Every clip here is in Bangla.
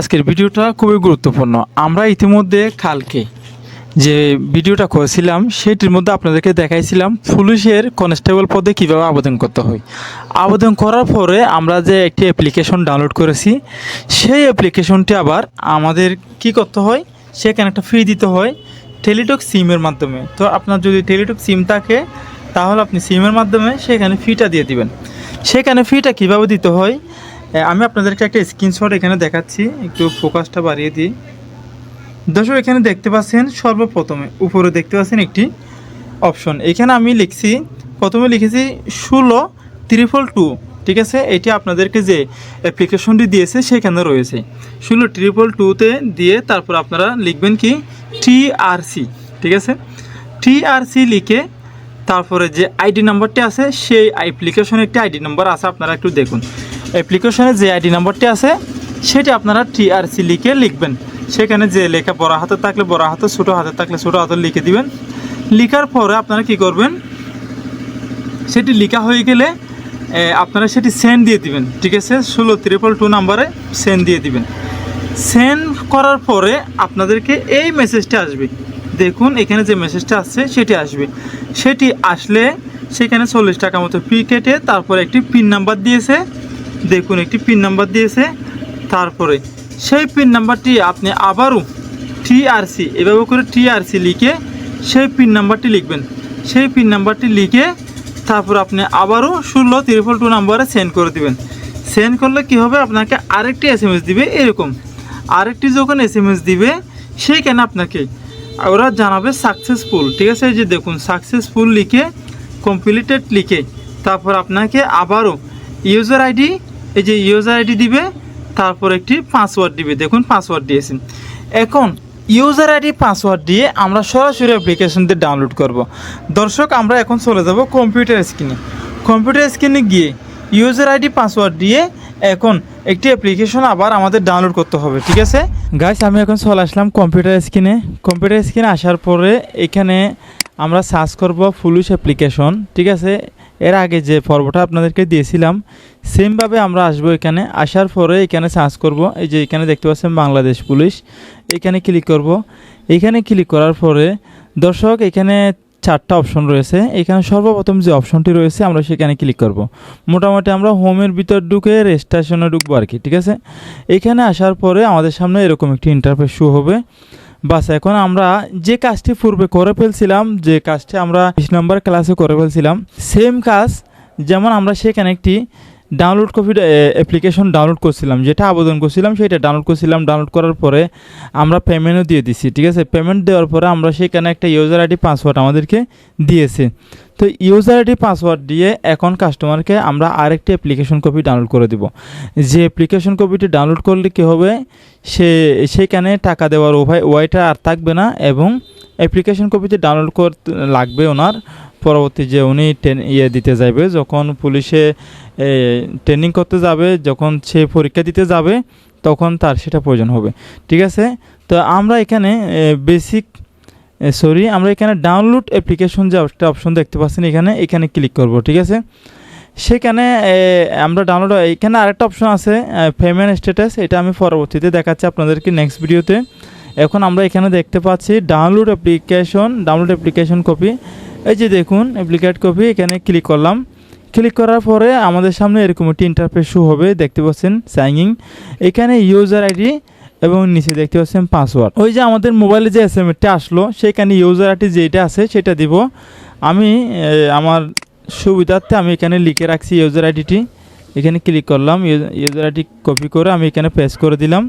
আজকের ভিডিওটা খুবই গুরুত্বপূর্ণ। আমরা ইতিমধ্যে কালকে যে ভিডিওটা করেছিলাম, সেটির মধ্যে আপনাদেরকে দেখাইছিলাম পুলিশের কনস্টেবল পদে কীভাবে আবেদন করতে হয়। আবেদন করার পরে আমরা যে একটি অ্যাপ্লিকেশন ডাউনলোড করেছি, সেই অ্যাপ্লিকেশনটি আবার আমাদের কি করতে হয়, সেখানে একটা ফি দিতে হয় টেলিটক সিমের মাধ্যমে। তো আপনার যদি টেলিটক সিম থাকে, তাহলে আপনি সিমের মাধ্যমে সেখানে ফিটা দিয়ে দিবেন। সেখানে ফিটা কীভাবে দিতে হয় আমি আপনাদেরকে একটা স্ক্রিনশট এখানে দেখাচ্ছি, একটু ফোকাসটা বাড়িয়ে দিই। দর্শক, এখানে দেখতে পাচ্ছেন সর্বপ্রথমে, উপরে দেখতে পাচ্ছেন একটি অপশন এখানে আমি লিখছি, প্রথমে লিখেছি ষোলো ত্রিপল টু ঠিক আছে? এটি আপনাদেরকে যে অ্যাপ্লিকেশনটি দিয়েছে, সেখানে রয়েছে। ষোলো ট্রিপল টুতে দিয়ে তারপর আপনারা লিখবেন কি? টিআরসি ঠিক আছে? টিআরসি লিখে তারপরে যে আইডি নাম্বারটি আছে, সেই অ্যাপ্লিকেশনের একটি আইডি নাম্বার আছে, আপনারা একটু দেখুন। অ্যাপ্লিকেশনে যে আইডি নাম্বারটি আছে, সেটি আপনারা টিআরসি লিখে লিখবেন। সেখানে যে লেখা বড় হাতে থাকলে বড় হাতে, ছোটো হাতে থাকলে ছোটো হাতে লিখে দিবেন। লিখার পরে আপনারা কি করবেন, সেটি লিখা হয়ে গেলে আপনারা সেটি সেন্ড দিয়ে দিবেন, ঠিক আছে? ষোলো ত্রিপল টু নাম্বারে সেন্ড দিয়ে দিবেন। সেন্ড করার পরে আপনাদেরকে এই মেসেজটা আসবে। দেখুন, এখানে যে মেসেজটা আসছে সেটি আসবে। সেটি আসলে সেখানে চল্লিশ টাকা মতো ফি কেটে তারপরে একটি পিন নাম্বার দিয়েছে। দেখুন, একটি পিন নাম্বার দিয়েছে। তারপরে সেই পিন নাম্বারটি আপনি আবারও টিআরসি এভাবে করে টিআরসি লিখে সেই পিন নাম্বারটি লিখবেন। সেই পিন নাম্বারটি লিখে তারপর আপনি আবারও ষোলো ত্রিপল টু নাম্বারে সেন্ড করে দিবেন। সেন্ড করলে কি হবে? আপনাকে আরেকটি এস এম দিবে এরকম। আরেকটি যখন এস এম এস দিবে, সেইখানে আপনাকে ওরা জানাবে সাকসেসফুল ঠিক আছে? এই যে দেখুন সাকসেসফুল লিখে কমপ্লিটেড লিখে, তারপর আপনাকে আবারও ইউজার আইডি এই যে ইউজার আইডি দিবে, তারপর একটি পাসওয়ার্ড দিবে। দেখুন পাসওয়ার্ড দিয়েছেন এখন ইউজার আইডি পাসওয়ার্ড দিয়ে আমরা সরাসরি অ্যাপ্লিকেশন দিয়ে ডাউনলোড করব। দর্শক, আমরা এখন চলে যাব কম্পিউটার স্ক্রিনে কম্পিউটার স্ক্রিনে গিয়ে ইউজার আইডি পাসওয়ার্ড দিয়ে এখন একটি অ্যাপ্লিকেশন আবার আমাদের ডাউনলোড করতে হবে, ঠিক আছে? গাইস আমি এখন চলে আসলাম কম্পিউটার স্ক্রিনে কম্পিউটার স্ক্রিনে আসার পরে এখানে আমরা সার্চ করব পুলিশ অ্যাপ্লিকেশন ঠিক আছে? এর আগে যে পর্বটা আপনাদেরকে দিয়েছিলাম সেমভাবে আমরা আসব এখানে। আসার পরে এখানে সার্চ করব। এই যে এখানে দেখতে পাচ্ছেন বাংলাদেশ পুলিশ। এখানে ক্লিক করব। এখানে ক্লিক করার পরে দর্শক, এখানে চারটা অপশন রয়েছে। এখানে সর্বপ্রথম যে অপশনটি রয়েছে, আমরা সেখানে ক্লিক করব। মোটামুটি আমরা হোমের ভিতর ঢুকে রেজিস্ট্রেশনে ঢুকবো আর কি, ঠিক আছে? এখানে আসার পরে আমাদের সামনে এরকম একটি ইন্টারফেস শো হবে। বাস, এখন আমরা যে কাজটি পূর্বে করে ফেলছিলাম, যে কাজটি আমরা বিশ নম্বর ক্লাসে করে ফেলছিলাম সেম কাজ যেমন আমরা সেখানে একটি ডাউনলোড কপি অ্যাপ্লিকেশন ডাউনলোড করছিলাম, যেটা আবেদন করছিলাম সেটা ডাউনলোড করছিলাম ডাউনলোড করার পরে আমরা পেমেন্টও দিয়ে দিছি, ঠিক আছে? পেমেন্ট দেওয়ার পরে আমরা সেখানে একটা ইউজার আইডি পাসওয়ার্ড আমাদেরকে দিয়েছে। তো ইউজার আইডি পাসওয়ার্ড দিয়ে এখন কাস্টমারকে আমরা আরেকটি অ্যাপ্লিকেশন কপি ডাউনলোড করে দিব। যে অ্যাপ্লিকেশন কপিটি ডাউনলোড করলে কী হবে? সে, সেখানে টাকা দেওয়ার উভয় ওয়াইটা আর থাকবে না এবং অ্যাপ্লিকেশন কপিতে ডাউনলোড করতে লাগবে ওনার পরবর্তী যে উনি টেন ইয়ে দিতে যাবে যখন পুলিশে ট্রেনিং করতে যাবে, যখন সে পরীক্ষা দিতে যাবে, তখন তার সেটা প্রয়োজন হবে। ঠিক আছে? তো আমরা এখানে বেসিক সরি আমরা এখানে ডাউনলোড অ্যাপ্লিকেশন যে একটা অপশন দেখতে পাচ্ছেন এখানে এখানে ক্লিক করব, ঠিক আছে? সেখানে আমরা ডাউনলোড এখানে আরেকটা অপশন আছে পেমেন্ট স্ট্যাটাস এটা আমি পরবর্তীতে দেখাচ্ছি আপনাদেরকে নেক্সট ভিডিওতে এখন আমরা এখানে দেখতে পাচ্ছি download application download application copy এই যে দেখুন অ্যাপ্লিকেট কপি এখানে ক্লিক করলাম। ক্লিক করার পরে আমাদের সামনে এরকম একটি ইন্টারফেস শো হবে, দেখতে পাচ্ছেন সাইনিং এখানে ইউজার আইডি এবং নিচে দেখতে পাচ্ছেন পাসওয়ার্ড ওই যে আমাদের মোবাইলে যে এস এম আসলো, সেখানে ইউজার আইডি যেটা আছে, সেটা দিব। আমি আমার সুবিধার্থে আমি এখানে লিখে রাখছি ইউজার আইডিটি এখানে ক্লিক করলাম ইউজার আইডি কপি করে আমি এখানে পেস্ট করে দিলাম।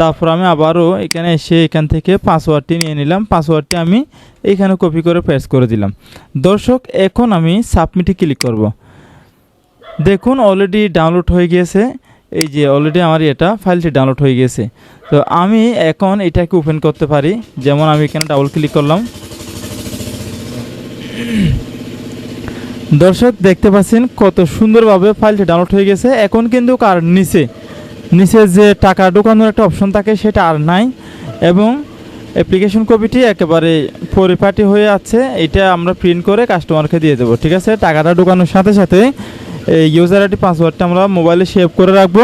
তারপর আমি আবারও এখানে এসে এখান থেকে পাসওয়ার্ডটি নিয়ে নিলাম। পাসওয়ার্ডটি আমি এখানে কপি করে পেস্ট করে দিলাম। দর্শক, এখন আমি সাবমিটে ক্লিক করব। দেখুন অলরেডি ডাউনলোড হয়ে গিয়েছে। এই যে অলরেডি আমার এটা ফাইলটি ডাউনলোড হয়ে গিয়েছে। তো আমি এখন এটাকে ওপেন করতে পারি। যেমন আমি এখানে ডাবল ক্লিক করলাম। দর্শক, দেখতে পাচ্ছেন কত সুন্দরভাবে ফাইলটি ডাউনলোড হয়ে গেছে। এখন কিন্তু আর নিচে নিচে যে টাকা ঢোকানোর একটা অপশন থাকে, সেটা আর নাই এবং অ্যাপ্লিকেশন কপিটি একেবারে পরিপাটি হয়ে আছে। এটা আমরা প্রিন্ট করে কাস্টমারকে দিয়ে দেবো, ঠিক আছে? টাকাটা ঢোকানোর সাথে সাথে এই ইউজার আইডি পাসওয়ার্ডটা আমরা মোবাইলে সেভ করে রাখব।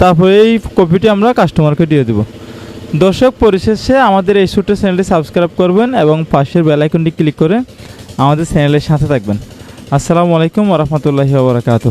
তারপরে এই কপিটি আমরা কাস্টমারকে দিয়ে দেবো। দর্শক, পরিশেষে আমাদের এই ছোট্ট চ্যানেলটি সাবস্ক্রাইব করবেন এবং পাশের বেল আইকনটি ক্লিক করে আমাদের চ্যানেলের সাথে থাকবেন। আসসালামু আলাইকুম ওরহমতুল্লাহি ওবরাকাতু